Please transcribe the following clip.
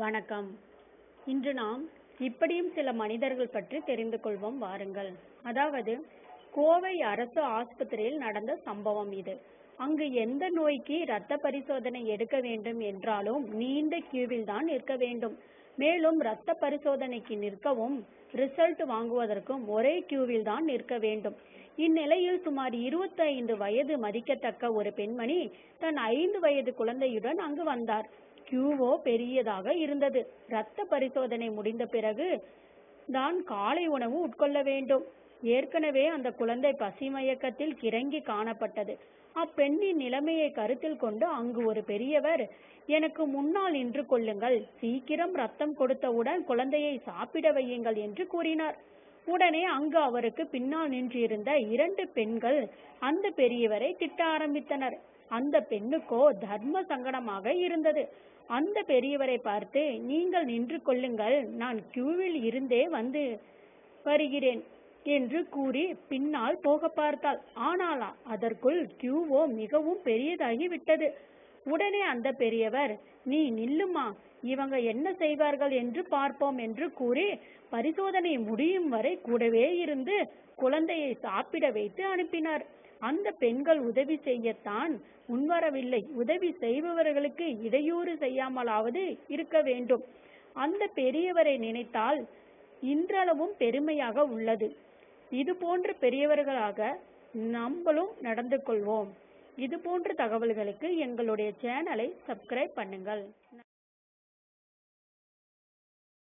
வணக்கம். இன்று நாம் இப்படியும் சில மனிதர்கள் பற்றி தெரிந்து கொள்வோம் வாருங்கள். அதாவது கோவை அரசு ஆஸ்பத்திரியில் நடந்த சம்பவம் இது. அங்கு எந்த நோய்க்கு இரத்த பரிசோதனை எடுக்க வேண்டும் என்றாலும் நீண்ட கியூவில் தான் நிற்க வேண்டும். மேலும் இரத்த பரிசோதனைக்கு நிற்கவும் ரிசல்ட் வாங்குவதற்கும் ஒரே கியூவில் தான் நிற்க வேண்டும். இந்நிலையில் சுமார் 25 வயது மதிக்கத்தக்க ஒரு பெண்மணி தன் ஐந்து வயது குழந்தையுடன் அங்கு வந்தார். கியூவோ பெரியதாக இருந்தது. இரத்த பரிசோதனை முடிந்த பிறகு தான் காலை உணவு உட்கொள்ள வேண்டும். ஏற்கனவே அந்த குழந்தை பசிமயக்கத்தில் கிறங்கி காணப்பட்டது. அப்பெண்ணின் நிலைமையை கருத்தில் கொண்டு அங்கு ஒரு பெரியவர் எனக்கு முன்னால் நின்று கொள்ளுங்கள். சீக்கிரம் ரத்தம் கொடுத்தவுடன் குழந்தையை சாப்பிட வையுங்கள் என்று கூறினார். உடனே அங்கு அவருக்கு பின்னால் நின்றிருந்த இரண்டு பெண்கள் அந்த பெரியவரை திட்ட ஆரம்பித்தனர். அந்த பெண்ணுக்கோ தர்ம சங்கடமாக இருந்தது. அந்த பெரியவரை பார்த்து நீங்கள் நின்று கொள்ளுங்கள். நான் கியூவில் இருந்தே வந்து வருகிறேன் என்று கூறி பின்னால் போக பார்த்தாள். ஆனால் அதற்குள் கியூவோ மிகவும் பெரியதாகி விட்டது உடனே அந்த பெரியவர் நீ நில்லுமா? இவங்க என்ன செய்வார்கள் என்று பார்ப்போம் என்று கூறி பரிசோதனை முடியும் வரை கூடவே இருந்து குழந்தையை சாப்பிட வைத்து அனுப்பினார். அந்த பெண்கள் உதவி செய்யத்தான் முன்வரவில்லை. உதவி செய்பவர்களுக்கு இடையூறு செய்யாமலாவது இருக்க வேண்டும். அந்த பெரியவரை நினைத்தால் இன்றளவும் பெருமையாக உள்ளது. இது போன்ற பெரியவர்களாக நம்மளும் நடந்து கொள்வோம். இது போன்ற தகவல்களுக்கு எங்களுடைய சேனலை சப்ஸ்கிரைப் பண்ணுங்கள்.